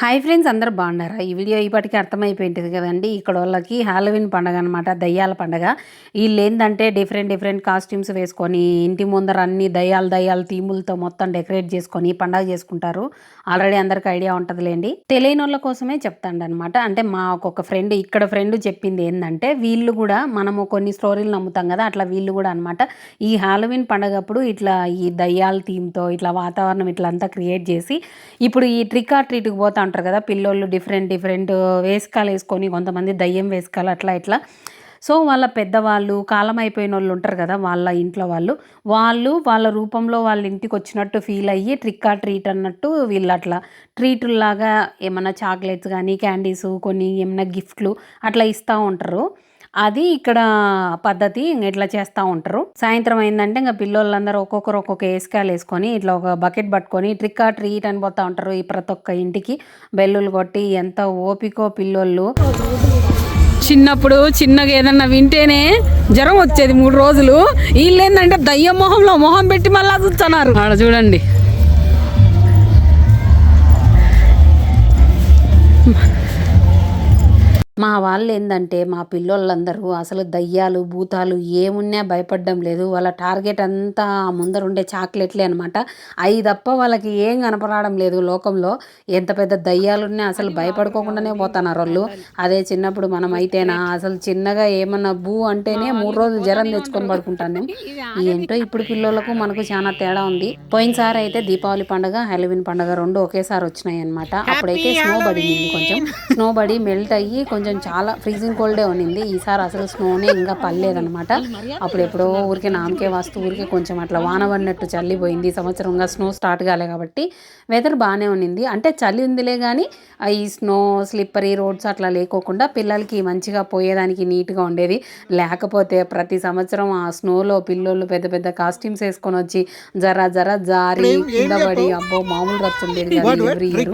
Hi friends అందరు బాగున్నారా? ఈ వీడియో ఇప్పటికీ అర్థమైపోయింటుంది కదండి. ఇక్కడ వాళ్ళకి హాలోవిన్ పండగ అనమాట దయ్యాల పండగ. వీళ్ళు ఏంటంటే డిఫరెంట్ డిఫరెంట్ కాస్ట్యూమ్స్ వేసుకొని ఇంటి ముందర అన్ని దయ్యాలు దయ్యాల థీములతో మొత్తం డెకరేట్ చేసుకొని పండగ చేసుకుంటారు. ఆల్రెడీ అందరికి ఐడియా ఉంటుందిలేండి. తెలియని వాళ్ళ కోసమే చెప్తాండి అనమాట అంటే మా ఒక్కొక్క ఫ్రెండ్ ఇక్కడ ఫ్రెండ్ చెప్పింది ఏంటంటే వీళ్ళు కూడా మనము కొన్ని స్టోరీలు నమ్ముతాం కదా అట్లా వీళ్ళు కూడా అనమాట ఈ హాలోవిన్ పండగప్పుడు ఇట్లా ఈ దయ్యాల థీమ్తో ఇట్లా వాతావరణం ఇట్లా అంతా క్రియేట్ చేసి ఇప్పుడు ఈ ట్రిక్ ఆర్ ట్రీట్కి పోతా అంటారు కదా పిల్లోళ్ళు డిఫరెంట్ డిఫరెంట్ వేసుకాలు వేసుకొని కొంతమంది దయ్యం వేసుకాలు అట్లా ఇట్లా. సో వాళ్ళ పెద్దవాళ్ళు కాలం అయిపోయిన వాళ్ళు ఉంటారు కదా వాళ్ళ ఇంట్లో వాళ్ళు. వాళ్ళు వాళ్ళ రూపంలో వాళ్ళ ఇంటికి వచ్చినట్టు ఫీల్ అయ్యి ట్రిక్ ఆ ట్రీట్ అన్నట్టు వీళ్ళు అట్లా. ట్రీటుల్లాగా ఏమైనా చాక్లెట్స్ కానీ క్యాండీస్ కొన్ని ఏమైనా గిఫ్ట్లు అట్లా ఇస్తూ ఉంటారు. అది ఇక్కడ పద్ధతి ఇంక ఇట్లా చేస్తూ ఉంటారు. సాయంత్రం అయిందంటే ఇంకా పిల్లోళ్ళందరూ ఒక్కొక్కరు ఒక్కొక్క వేసుకాయలు వేసుకొని ఇట్లా ఒక బకెట్ పట్టుకొని ట్రిక్ ఆర్ ట్రీట్ అని పోతా ఉంటారు ఈ ప్రతి ఒక్క ఇంటికి. బెల్లులు కొట్టి ఎంత ఓపికో పిల్లోళ్ళు. చిన్నప్పుడు చిన్నగా ఏదన్నా వింటేనే జ్వరం వచ్చేది మూడు రోజులు. వీళ్ళు ఏంటంటే దయ్యం మొహంలో మొహం పెట్టి మళ్ళా చూస్తున్నారు. ఆడ చూడండి. మా వాళ్ళు ఏంటంటే మా పిల్లోళ్ళందరూ అసలు దయ్యాలు భూతాలు ఏమున్నా భయపడడం లేదు. వాళ్ళ టార్గెట్ అంతా ముందర ఉండే చాక్లెట్లే అనమాట అవి తప్ప వాళ్ళకి ఏం కనపడడం లేదు లోకంలో. ఎంత పెద్ద దయ్యాలున్నా అసలు భయపడుకోకుండానే పోతున్నారు వాళ్ళు అదే చిన్నప్పుడు మనం అయితేనా? అసలు చిన్నగా ఏమన్నా భూ అంటేనే మూడు రోజులు జ్వరం తెచ్చుకొని పడుకుంటాను. ఏంటో ఇప్పుడు పిల్లలకు మనకు చాలా తేడా ఉంది. పోయినసారి అయితే దీపావళి పండుగ హెలోవిన్ పండుగ రెండు ఒకేసారి వచ్చినాయి అనమాట అప్పుడైతే స్నో పడింది కొంచెం. స్నో పడి మెల్ట్ అయ్యి కొంచెం చాలా ఫ్రీజింగ్ కోల్డే ఉన్నింది. ఈసారి అసలు స్నోనే ఇంకా పడలేదనమాట అప్పుడు ఎప్పుడో ఊరికే నామకే వాస్తు ఊరికే కొంచెం అట్లా వాన పడినట్టు చల్లిపోయింది. సంవత్సరంగా స్నో స్టార్ట్ కాలే కాబట్టి వెదర్ బాగానే ఉన్నింది. అంటే చలి ఉందిలే కానీ ఈ స్నో స్లిప్పరీ రోడ్స్ అట్లా లేకోకుండా పిల్లలకి మంచిగా పోయేదానికి నీట్గా ఉండేది. లేకపోతే ప్రతి సంవత్సరం ఆ స్నోలో పిల్లోళ్ళు పెద్ద పెద్ద కాస్ట్యూమ్స్ వేసుకొని వచ్చి జర జర జారి కింద పడి అబ్బో మామూలు రచ్చుండేది కాదు ఎవ్రీ ఇయర్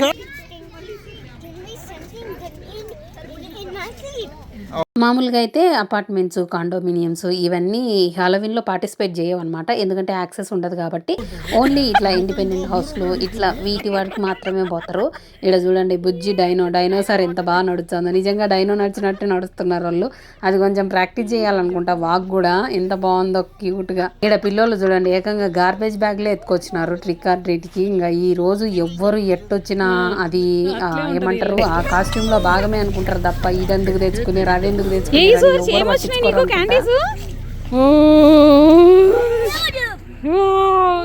మామూలుగా అయితే అపార్ట్మెంట్స్ కాండోమినియమ్స్ ఇవన్నీ హాలోవిన్లో పార్టిసిపేట్ చేయవన్నమాట. ఎందుకంటే యాక్సెస్ ఉండదు కాబట్టి ఓన్లీ ఇట్లా ఇండిపెండెంట్ హౌస్లు ఇట్లా వీటి వాటికి మాత్రమే పోతారు. ఇక్కడ చూడండి బుజ్జి డైనో డైనోసార్ ఎంత బాగా నడుస్తుందో. నిజంగా డైనో నడిచినట్టు నడుస్తున్నారు వాళ్ళు. అది కొంచెం ప్రాక్టీస్ చేయాలనుకుంటా వాక్ కూడా ఎంత బాగుందో క్యూట్గా. ఇక్కడ పిల్లలు చూడండి ఏకంగా గార్బేజ్ బ్యాగ్లే ఎత్తుకొచ్చినారు ట్రిక్ ఆర్ ట్రీట్కి. ఇంకా ఈ రోజు ఎవ్వరు ఎట్టొచ్చినా అది ఏమంటారు ఆ కాస్ట్యూమ్లో భాగమే అనుకుంటారు తప్ప ఇదెందుకు తెచ్చుకుని అదెందుకు తెచ్చుకుని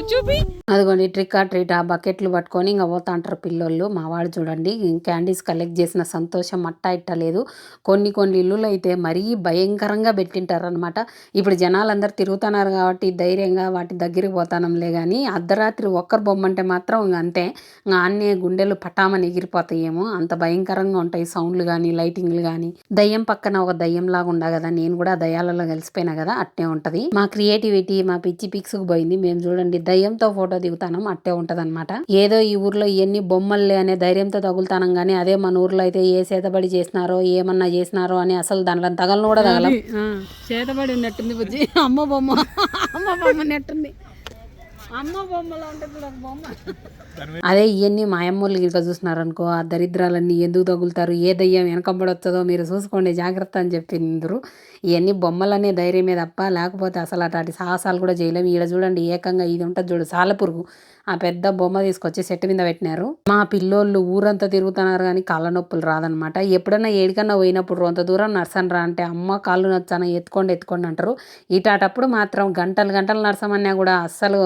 చూపి అదిగోండి ట్రిక్ ఆ ట్రీట్ ఆ బకెట్లు పట్టుకొని ఇంకా పోతా అంటారు పిల్లోళ్ళు. మా వాడు చూడండి క్యాండీస్ కలెక్ట్ చేసిన సంతోషం అట్టా ఇట్టలేదు కొన్ని కొన్ని ఇల్లులు అయితే మరీ భయంకరంగా పెట్టింటారనమాట ఇప్పుడు జనాలందరూ తిరుగుతున్నారు కాబట్టి ధైర్యంగా వాటి దగ్గరికి పోతానంలే కానీ అర్ధరాత్రి ఒక్కరు బొమ్మంటే మాత్రం ఇంక అంతే. ఇంకా అన్నే గుండెలు పటామని ఎగిరిపోతాయేమో. అంత భయంకరంగా ఉంటాయి సౌండ్లు కానీ లైటింగ్లు కానీ దయ్యం పక్కన ఒక దయ్యం లాగా ఉండా కదా నేను కూడా దయ్యాలలో కలిసిపోయినా కదా అట్టే ఉంటది. మా క్రియేటివిటీ మా పిచ్చి పిక్స్కి పోయింది. మేము చూడండి దయ్యంతో ఫోటో దిగుతానం అట్టే ఉంటది ఏదో ఈ ఊర్లో ఇవన్నీ బొమ్మల్లే అనే ధైర్యంతో తగులుతానం గానీ అదే మన ఊర్లో అయితే ఏ చేతబడి చేసినారో ఏమన్నా చేసినారో అని అసలు దాంట్లో తగలను కూడా తగలం. చేతబడి ఉన్నట్టుంది బుజ్జి. అమ్మ బొమ్మ అమ్మ బొమ్మ నెట్టుంది అమ్మ బొమ్మలో ఉంటుంది ఒక బొమ్మ అదే ఇవన్నీ మా అమ్మోళ్ళు గిట్లా చూస్తున్నారు ఆ దరిద్రాలన్నీ ఎందుకు తగులుతారు ఏ దయ్యం వెనకంబడొచ్చదో మీరు చూసుకోండి జాగ్రత్త అని చెప్పిందరు ఇవన్నీ బొమ్మలనే ధైర్యమే తప్ప లేకపోతే అసలు అట్లాంటి సాహసాలు కూడా చేయలేము ఈడ చూడండి ఏకంగా ఇది ఉంటుంది చూడు సాలపురుగు. ఆ పెద్ద బొమ్మ తీసుకొచ్చి చెట్టు మీద పెట్టినారు. మా పిల్లోళ్ళు ఊరంతా తిరుగుతున్నారు కానీ కాళ్ళ నొప్పులు రాదనమాట ఎప్పుడైనా ఏడికన్నా పోయినప్పుడు అంత దూరం నర్సన్ రా అంటే అమ్మ కాళ్ళు నచ్చాన ఎత్తుకోండి ఎత్తుకోండి అంటారు. ఇటాటప్పుడు మాత్రం గంటలు గంటలు నర్సమన్నా కూడా అస్సలు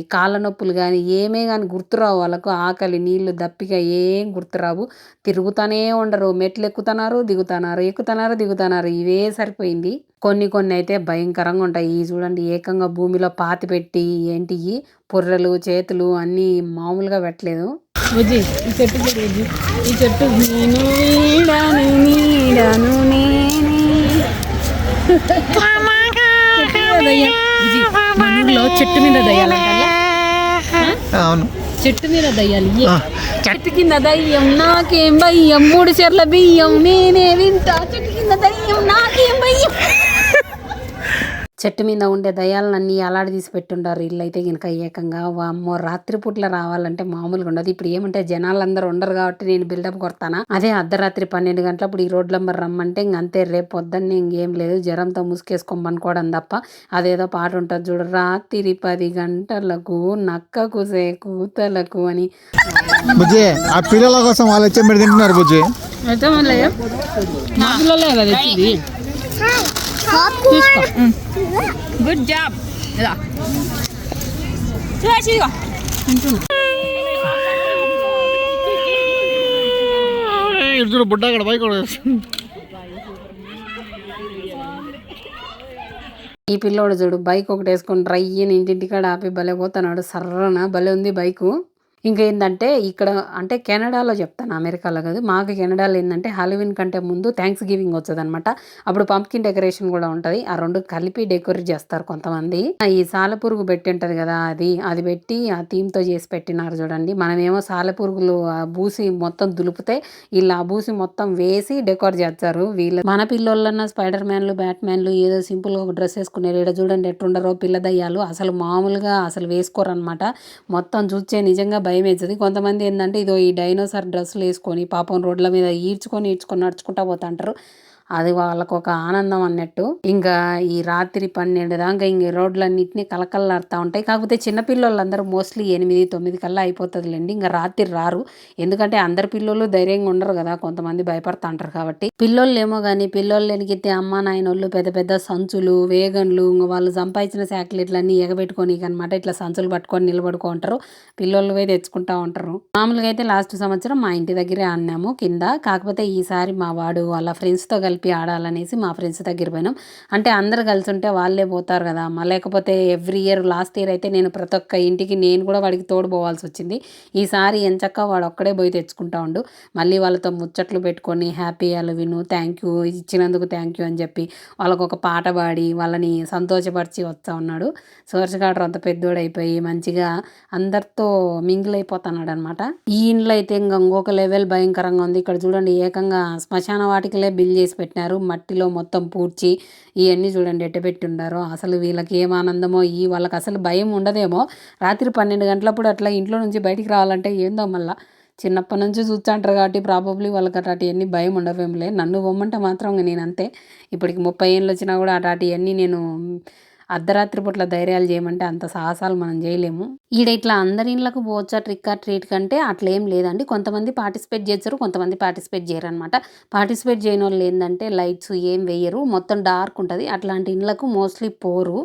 ఈ కాళ్ళ నొప్పులు కానీ ఏమే కానీ గుర్తురావు వాళ్ళకు. ఆకలి నీళ్ళు దప్పిక ఏం గుర్తురావు తిరుగుతూనే ఉండరు. మెట్లు ఎక్కుతున్నారు దిగుతున్నారు ఎక్కుతున్నారు దిగుతున్నారు. ఇవే సరిపోయింది. కొన్ని కొన్ని అయితే భయంకరంగా ఉంటాయి. ఈ చూడండి ఏకంగా భూమిలో పాతి పెట్టి ఏంటి పొర్రెలు చేతులు అన్నీ మామూలుగా పెట్టలేదు. బుజ్జి ఈ చెట్టు చూడు ఈ చెట్టు నేను నీడను నీడను నేనే. చెట్టు మీద దయ్యం. బుజ్జి, మన ఊర్లో చెట్టు మీద దయ్యాలంటారా అవును. చెట్టు మీద దయ్యాలు. ఇయ్యే. చెట్టు కింద దయ్యం నాకేం భయ్యం మూడు చెర్ల బియ్యం నేనే వింటా. చెట్టు కింద దయ్యం నాకేం భయ్యం చెట్టు మీద ఉండే దయాలన్నీ అలాడి తీసి పెట్టుండారు ఇల్లైతే గినక ఏకంగా. వామ్మో రాత్రిపూట్ల రావాలంటే మామూలుగా ఉండదు. ఇప్పుడు ఏమంటే జనాలందరూ ఉండరు కాబట్టి నేను బిల్డప్ కొడతానా? అదే అర్ధరాత్రి పన్నెండు గంటలప్పుడు ఈ రోడ్ల నెంబర్ రమ్మంటే ఇంక అంతే రేపు పొద్దున్నే ఇంకేం లేదు. జ్వరంతో ముసుకేసుకొని పనుకోవడం తప్ప అదేదో పాట ఉంటుంది చూడు రాత్రి పది గంటలకు నక్క కుసే కూతలకు అని. ఆ పిల్లల కోసం వాళ్ళు వచ్చి మీరు తింటున్నారు బుజ్జి. తీసుకో. గుడ్ జాబ్ ఇలా చూడు బుడ్డ అక్కడ బైక్ ఈ పిల్లోడు చూడు బైక్ ఒకటి వేసుకొని రయ్యని ఇంటింటికాడ ఆపి భలే పోతున్నాడు. సర్రన భలే ఉంది బైకు. ఇంకేందంటే ఇక్కడ అంటే కెనడాలో చెప్తాను అమెరికాలో కాదు. మాకు కెనడాలో ఏంటంటే హాలోవిన్ కంటే ముందు థ్యాంక్స్ గివింగ్ వచ్చేది అనమాట అప్పుడు పంప్కిన్ డెకరేషన్ కూడా ఉంటుంది. ఆ రెండు కలిపి డెకరేట్ చేస్తారు కొంతమంది. ఈ సాలెపురుగు పెట్టి ఉంటుంది కదా అది అది పెట్టి ఆ థీమ్తో చేసి పెట్టినారు చూడండి. మనమేమో సాలెపురుగులు ఆ బూసి మొత్తం దులిపితే వీళ్ళు ఆ బూసి మొత్తం వేసి డెకోర్ చేస్తారు. వీళ్ళు మన పిల్లోళ్ళన్నా స్పైడర్ మ్యాన్లు బ్యాట్ మ్యాన్లు ఏదో సింపుల్గా ఒక డ్రెస్ వేసుకునేది ఇక్కడ చూడండి ఎట్టుండరో పిల్ల దయ్యాలు. అసలు మామూలుగా అసలు వేసుకోరు అనమాట మొత్తం చూస్తే నిజంగా భయం వేస్తుంది కొంతమంది ఏంటంటే ఇదో ఈ డైనోసార్ డ్రెస్సులు వేసుకొని పాపం రోడ్ల మీద ఈడ్చుకొని ఈడ్చుకొని నడుచుకుంటా పోతాంటారు అది వాళ్ళకు ఒక ఆనందం అన్నట్టు. ఇంకా ఈ రాత్రి పన్నెండు దాకా ఇంక రోడ్లన్నింటినీ కలకల్లాడుతూ ఉంటాయి. కాకపోతే చిన్నపిల్లలందరూ మోస్ట్లీ ఎనిమిది తొమ్మిది కల్లా అయిపోతుందిలేండి. ఇంకా రాత్రి రారు. ఎందుకంటే అందరి పిల్లలు ధైర్యంగా ఉండరు కదా కొంతమంది భయపడతా ఉంటారు కాబట్టి. పిల్లోళ్ళు ఏమో కానీ పిల్లోళ్ళు ఎనికితే అమ్మ నాయనోళ్ళు పెద్ద పెద్ద సంచులు వేగన్లు ఇంకా వాళ్ళు సంపాదించిన శాక్లెట్లన్నీ ఎగబెట్టుకొని అనమాట ఇట్లా సంచులు పట్టుకొని నిలబడుకో ఉంటారు. పిల్లోళ్ళు పోయి తెచ్చుకుంటా ఉంటారు. మామూలుగా అయితే లాస్ట్ సంవత్సరం మా ఇంటి దగ్గరే ఆడినాము కింద. కాకపోతే ఈసారి మా వాడు వాళ్ళ ఫ్రెండ్స్తో కలిసి కలిపి ఆడాలనేసి మా ఫ్రెండ్స్ దగ్గర పోయినాం. అంటే అందరు కలిసి ఉంటే వాళ్ళే పోతారు కదా మా లేకపోతే ఎవ్రీ ఇయర్ లాస్ట్ ఇయర్ అయితే నేను ప్రతి ఒక్క ఇంటికి నేను కూడా వాడికి తోడు పోవాల్సి వచ్చింది. ఈసారి ఎంచక్క వాడు ఒక్కడే పోయి తెచ్చుకుంటా ఉండు. మళ్ళీ వాళ్ళతో ముచ్చట్లు పెట్టుకొని హ్యాపీ విను థ్యాంక్ యూ ఇచ్చినందుకు థ్యాంక్ యూ అని చెప్పి వాళ్ళకు ఒక పాట పాడి వాళ్ళని సంతోషపరిచి వస్తూ ఉన్నాడు. సోర్చగాడు అంత పెద్దోడు అయిపోయి మంచిగా అందరితో మింగిల్ అయిపోతున్నాడు అనమాట ఈ ఇంట్లో అయితే ఇంకా ఇంకొక లెవెల్ భయంకరంగా ఉంది. ఇక్కడ చూడండి ఏకంగా శ్మశాన వాటికలే బిల్ చేసి పెట్టినారు మట్టిలో మొత్తం పూడ్చి ఇవన్నీ చూడండి ఎట్ట అసలు వీళ్ళకి ఏం ఆనందమో ఈ వాళ్ళకి అసలు భయం ఉండదేమో. రాత్రి పన్నెండు గంటలప్పుడు అట్లా ఇంట్లో నుంచి బయటికి రావాలంటే ఏందో మళ్ళా. చిన్నప్పటి నుంచి చూస్తుంటారు కాబట్టి ప్రాబబ్లీ వాళ్ళకి అటాటి అన్ని భయం ఉండవేంలే నన్ను పొమ్మంటే మాత్రం నేను అంతే ఇప్పటికి ముప్పై ఏళ్ళు వచ్చినా కూడా అటాటి అన్నీ నేను అర్ధరాత్రి పూట్ల ధైర్యాలు చేయమంటే అంత సాహసాలు మనం చేయలేము. ఈడ ఇట్లా అందరి ఇళ్ళకు పోవచ్చా ట్రిక్ ఆర్ ట్రీట్ కంటే అట్లా ఏం లేదండి. కొంతమంది పార్టిసిపేట్ చేస్తారు కొంతమంది పార్టిసిపేట్ చేయరు అనమాట పార్టిసిపేట్ చేయని వాళ్ళు ఏంటంటే లైట్స్ ఏం వేయరు మొత్తం డార్క్ ఉంటుంది. అట్లాంటి ఇళ్ళకు మోస్ట్లీ పోరు.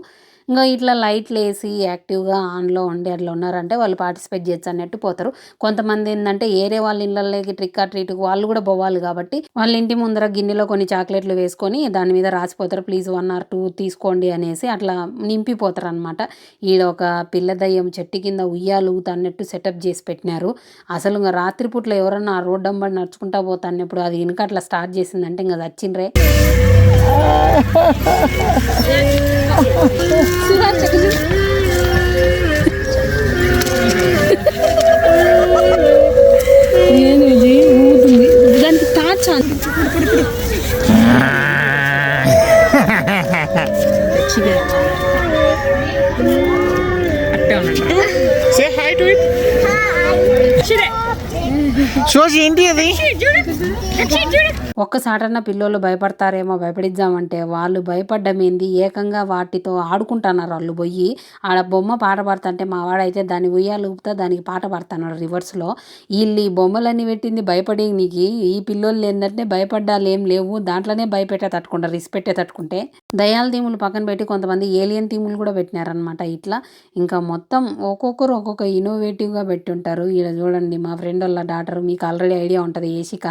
ఇంకా ఇట్లా లైట్లు వేసి యాక్టివ్గా ఆన్లో ఉండి అట్లా ఉన్నారంటే వాళ్ళు పార్టిసిపేట్ చేయొచ్చు అన్నట్టు పోతారు. కొంతమంది ఏంటంటే ఏరే వాళ్ళ ఇళ్ళకి ట్రిక్ ఆ ట్రీట్ వాళ్ళు కూడా పోవాలి కాబట్టి వాళ్ళ ఇంటి ముందర గిన్నెలో కొన్ని చాక్లెట్లు వేసుకొని దాని మీద రాసిపోతారు. ప్లీజ్ వన్ ఆర్ టూ తీసుకోండి అనేసి అట్లా నింపిపోతారు అనమాట ఈడ ఒక పిల్ల దయ్యం చెట్టు కింద ఉయ్యాలు అన్నట్టు సెటప్ చేసి పెట్టినారు. అసలు ఇంకా రాత్రిపూట్ల ఎవరన్నా ఆ రోడ్డు అంబడి నడుచుకుంటా పోతా అన్నప్పుడు అది ఇంకా అట్లా స్టార్ట్ చేసిందంటే ఇంకా వచ్చిండ్రే ఏంది ఊగుతుంది దానికి టార్చ్ అట్టే ఉన్నాడు say hi to it shows ఏంటి అది ఒక్కసారన్నా పిల్లోళ్ళు భయపడతారేమో భయపడిద్దామంటే వాళ్ళు భయపడ్డమేంది ఏకంగా వాటితో ఆడుకుంటున్నారు వాళ్ళు పోయి ఆడ బొమ్మ పాట పాడుతుంటే మా వాడైతే దాన్ని ఉయ్యాలు ఊపుతా దానికి పాట పాడుతున్నాడు రివర్స్లో. వీళ్ళు ఈ బొమ్మలన్నీ పెట్టింది భయపడే నీకు ఈ పిల్లోళ్ళు ఏంటంటే భయపడ్డాలు ఏం లేవు. దాంట్లోనే భయపెట్టే తట్టుకుంటారు రిస్పెట్టే తట్టుకుంటే. దయాల థీములు పక్కన పెట్టి కొంతమంది ఏలియన్ థీములు కూడా పెట్టినారనమాట ఇట్లా. ఇంకా మొత్తం ఒక్కొక్కరు ఒక్కొక్క ఇన్నోవేటివ్గా పెట్టుంటారు. ఈడ చూడండి మా ఫ్రెండ్ వాళ్ళ డాటర్ మీకు ఆల్రెడీ ఐడియా ఉంటుంది ఏషిక.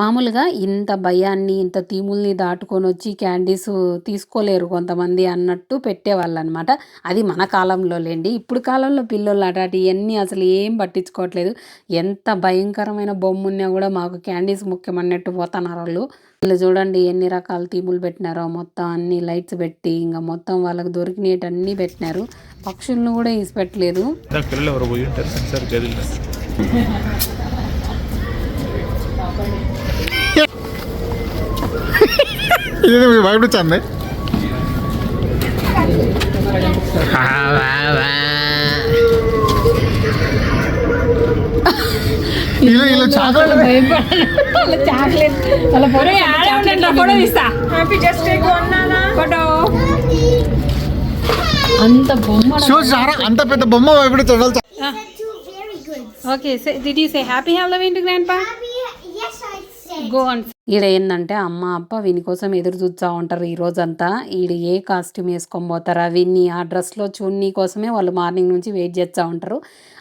మామూలుగా ఇన్ ఇంత భయాన్ని ఇంత తీముల్ని దాటుకొని వచ్చి క్యాండీస్ తీసుకోలేరు కొంతమంది అన్నట్టు పెట్టేవాళ్ళు అనమాట అది మన కాలంలో లేండి. ఇప్పుడు కాలంలో పిల్లలు అటాటి ఇవన్నీ అసలు ఏం పట్టించుకోవట్లేదు. ఎంత భయంకరమైన బొమ్మ ఉన్నా కూడా మాకు క్యాండీస్ ముఖ్యం అన్నట్టు పోతున్నారు వాళ్ళు. వీళ్ళు చూడండి ఎన్ని రకాల తీములు పెట్టినారో. మొత్తం అన్ని లైట్స్ పెట్టి ఇంకా మొత్తం వాళ్ళకి దొరికినవన్నీ పెట్టినారు. పక్షులను కూడా ఈసి పెట్టలేదు ఇది ఇలా ఇలా చాక్లెట్ చాక్లెట్ వాళ్ళ ఫోటో ఫోటో తీస్తా ఫోటో అంత బొమ్మ షో సారా అంత పెద్ద బొమ్మ ఎప్పుడు చూడాలి okay very good. Did you say happy Halloween to grandpa go ఈడ ఏంటంటే అమ్మ అప్ప వీని కోసం ఎదురు చూస్తూ ఉంటారు ఈ రోజంతా. ఈడ ఏ కాస్ట్యూమ్ వేసుకొని పోతారా విన్ని ఆ డ్రెస్లో చూడని కోసమే వాళ్ళు మార్నింగ్ నుంచి వెయిట్ చేస్తూ ఉంటారు.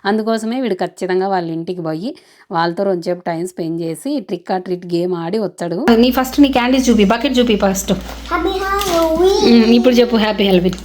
అందుకోసమే వీడు ఖచ్చితంగా వాళ్ళ ఇంటికి పోయి వాళ్ళతో రోజుసేపు టైం స్పెండ్ చేసి ట్రిక్ ఆ ట్రిట్ గేమ్ ఆడి వచ్చాడు నీ ఫస్ట్ నీ క్యాండీస్ చూపి బకెట్ చూపి ఫస్ట్. ఇప్పుడు చెప్పు హ్యాపీ హాలోవీన్